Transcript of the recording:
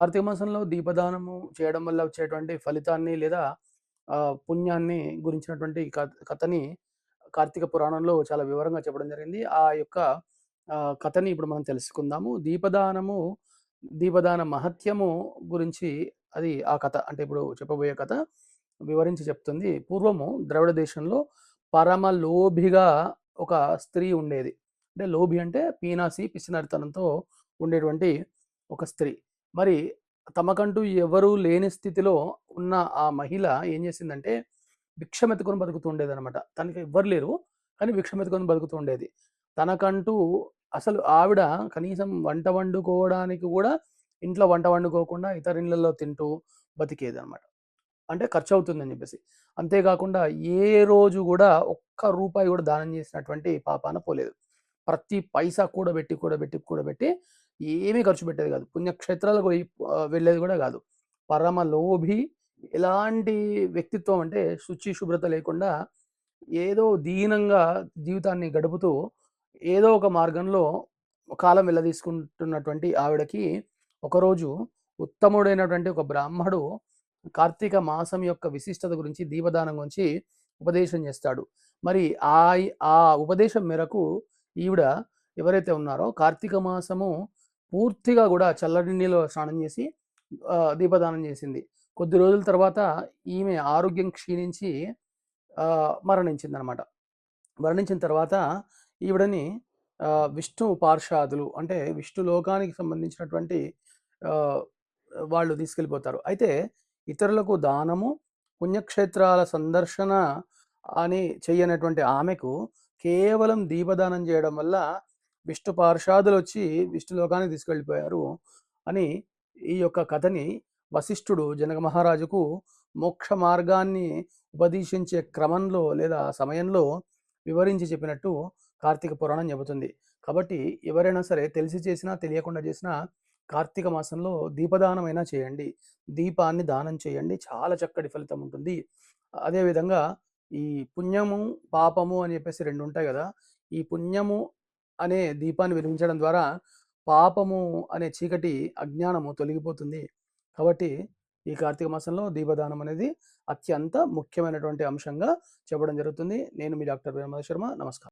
కార్తీక మాసంలో దీపదానము చేయడం వల్ల వచ్చేటువంటి ఫలితాన్ని లేదా పుణ్యాన్ని గురించినటువంటి కథని కార్తీక పురాణంలో చాలా వివరంగా చెప్పడం జరిగింది. ఆ యొక్క కథని ఇప్పుడు మనం తెలుసుకుందాము. దీపదానము, దీపదాన మహత్యము గురించి అది ఆ కథ. అంటే ఇప్పుడు చెప్పబోయే కథ వివరించి చెప్తుంది. పూర్వము ద్రవిడ దేశంలో పరమ లోభిగా ఒక స్త్రీ ఉండేది. అంటే లోభి అంటే పీనాసి, పిసినరితనంతో ఉండేటువంటి ఒక స్త్రీ. మరి తమకంటూ ఎవరూ లేని స్థితిలో ఉన్న ఆ మహిళ ఏం చేసిందంటే భిక్షమెత్తుకొని బతుకుతూ ఉండేదనమాట. తనకి ఎవ్వరు లేరు. కానీ భిక్షమెత్తుకొని బతుకుతూ ఉండేది. తనకంటూ అసలు ఆవిడ కనీసం వంట వండుకోవడానికి కూడా ఇంట్లో వంట వండుకోకుండా ఇతరిళ్ళల్లో తింటూ బతికేది అనమాట అంటే ఖర్చు అవుతుందని చెప్పేసి. అంతేకాకుండా ఏ రోజు కూడా ఒక్క రూపాయి కూడా దానం చేసినటువంటి పాపాన పోలేదు. ప్రతి పైసా కూడబెట్టి, కూడబెట్టి, కూడబెట్టి ఏమీ ఖర్చు పెట్టేది కాదు. పుణ్యక్షేత్రాలకు పోయి వెళ్ళేది కూడా కాదు. పరమ లోభి ఎలాంటి వ్యక్తిత్వం అంటే శుచి, శుభ్రత లేకుండా ఏదో దీనంగా జీవితాన్ని గడుపుతూ ఏదో ఒక మార్గంలో కాలం వెళ్ళదీసుకుంటున్నటువంటి ఆవిడకి ఒకరోజు ఉత్తముడైనటువంటి ఒక బ్రాహ్మడు కార్తీక మాసం యొక్క విశిష్టత గురించి, దీపదానం గురించి ఉపదేశం చేస్తాడు. మరి ఆ ఉపదేశం మేరకు ఈవిడ ఎవరైతే ఉన్నారో కార్తీక మాసము పూర్తిగా కూడా చల్లటి నీళ్ళలో స్నానం చేసి దీపదానం చేసింది. కొద్ది రోజుల తర్వాత ఈమె ఆరోగ్యం క్షీణించి మరణించిందనమాట. మరణించిన తర్వాత ఈవిడని విష్ణు పార్షాదులు అంటే విష్ణు లోకానికి సంబంధించినటువంటి వాళ్ళు తీసుకెళ్ళిపోతారు. అయితే ఇతరులకు దానము, పుణ్యక్షేత్రాల సందర్శన అని చెయ్యనటువంటి ఆమెకు కేవలం దీపదానం చేయడం వల్ల విష్ణు పార్షాదులొచ్చి విష్ణు లోకానికి తీసుకెళ్ళిపోయారు అని ఈ యొక్క కథని వశిష్ఠుడు జనక మహారాజుకు మోక్ష మార్గాన్ని ఉపదేశించే క్రమంలో లేదా సమయంలో వివరించి చెప్పినట్టు కార్తీక పురాణం చెబుతుంది. కాబట్టి ఎవరైనా సరే తెలిసి చేసినా, తెలియకుండా చేసినా కార్తీక మాసంలో దీపదానమైనా చేయండి. దీపాన్ని దానం చేయండి. చాలా చక్కటి ఫలితం ఉంటుంది. అదేవిధంగా ఈ పుణ్యము, పాపము అని చెప్పేసి రెండు ఉంటాయి కదా ఈ పుణ్యము అనే దీపాన్ని వెలిగించడం ద్వారా పాపము అనే చీకటి, అజ్ఞానము తొలగిపోతుంది. కాబట్టి ఈ కార్తీక మాసంలో దీపదానం అనేది అత్యంత ముఖ్యమైనటువంటి అంశంగా చెప్పడం జరుగుతుంది. నేను మీ డాక్టర్ వీరమద శర్మ. నమస్కారం.